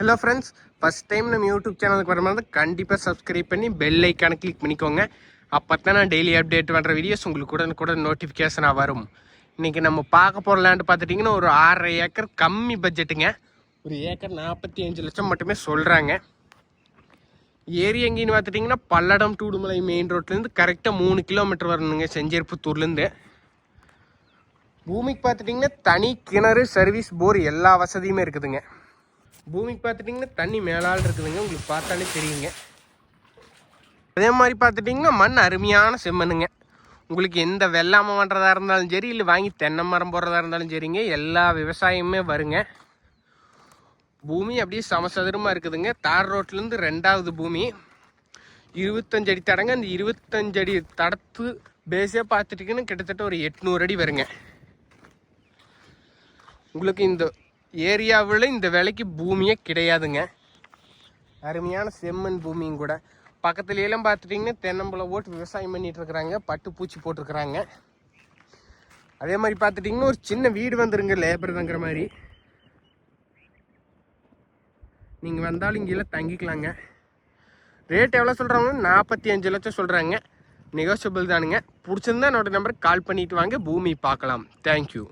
Hello friends first time நம்ம YouTube சேனலுக்கு வரமாதிரி கண்டிப்பாக சப்ஸ்கிரைப் பண்ணி பெல் ஐக்கானை கிளிக் பண்ணிக்கோங்க. அப்போ தான் நான் டெய்லி அப்டேட் பண்ணுற வீடியோஸ் உங்களுக்கு கூட கூட நோட்டிஃபிகேஷனாக வரும். இன்றைக்கி நம்ம பார்க்க போகிற லேண்டு பார்த்துட்டிங்கன்னா ஒரு ஆறரை ஏக்கர் கம்மி பட்ஜெட்டுங்க ஒரு ஏக்கர் நாற்பத்தி அஞ்சு லட்சம் மட்டுமே சொல்கிறாங்க ஏரி எங்கேன்னு பார்த்துட்டிங்கன்னா பல்லடம் டூடுமலை மெயின் ரோட்லேருந்து கரெக்டாக மூணு கிலோமீட்டர் வரணுங்க செஞ்சேற்புத்தூர்லேருந்து பூமிக்கு பார்த்துட்டிங்கன்னா தனி கிணறு சர்வீஸ் போர் எல்லா வசதியுமே இருக்குதுங்க. பூமிக்கு பார்த்துட்டிங்கன்னா தண்ணி மேலால் இருக்குதுங்க. உங்களுக்கு பார்த்தாலே தெரியுங்க. அதே மாதிரி பார்த்துட்டிங்கன்னா மண் அருமையான செம்மண்ணுங்க. உங்களுக்கு எந்த வெள்ளாமை பண்ணுறதா இருந்தாலும் சரி இல்லை வாங்கி தென்னை மரம் போடுறதா இருந்தாலும் சரிங்க. எல்லா விவசாயமுமே வருங்க. பூமி அப்படியே சமசதுரமாக இருக்குதுங்க. தார் ரோட்லேருந்து ரெண்டாவது பூமி. இருபத்தஞ்சு அடி தடங்க. அந்த இருபத்தஞ்சு அடி தடத்து பேஸே பார்த்துட்டிங்கன்னா கிட்டத்தட்ட ஒரு எட்நூறு அடி வருங்க. உங்களுக்கு இந்த ஏரியாவில் இந்த விலைக்கு பூமியே கிடையாதுங்க. அருமையான செம்மண் பூமியும் கூட. பக்கத்துலேயெல்லாம் பார்த்துட்டிங்கன்னா தென்னம்பழம் ஓட்டு விவசாயம் பண்ணிகிட்டு இருக்கிறாங்க பட்டு பூச்சி போட்டிருக்கிறாங்க. அதே மாதிரி பார்த்துட்டிங்கன்னா ஒரு சின்ன வீடு வந்துருங்க லேபர் தங்குற மாதிரி. நீங்கள் வந்தாலும் இங்கெல்லாம் தங்கிக்கலாங்க. ரேட் எவ்வளோ சொல்கிறாங்க நாற்பத்தி அஞ்சு லட்சம் சொல்கிறாங்க நெகோசியபிள் தானுங்க. பிடிச்சிருந்தா என்னோட நம்பருக்கு கால் பண்ணிட்டு வாங்க. பூமி பார்க்கலாம். தேங்க்யூ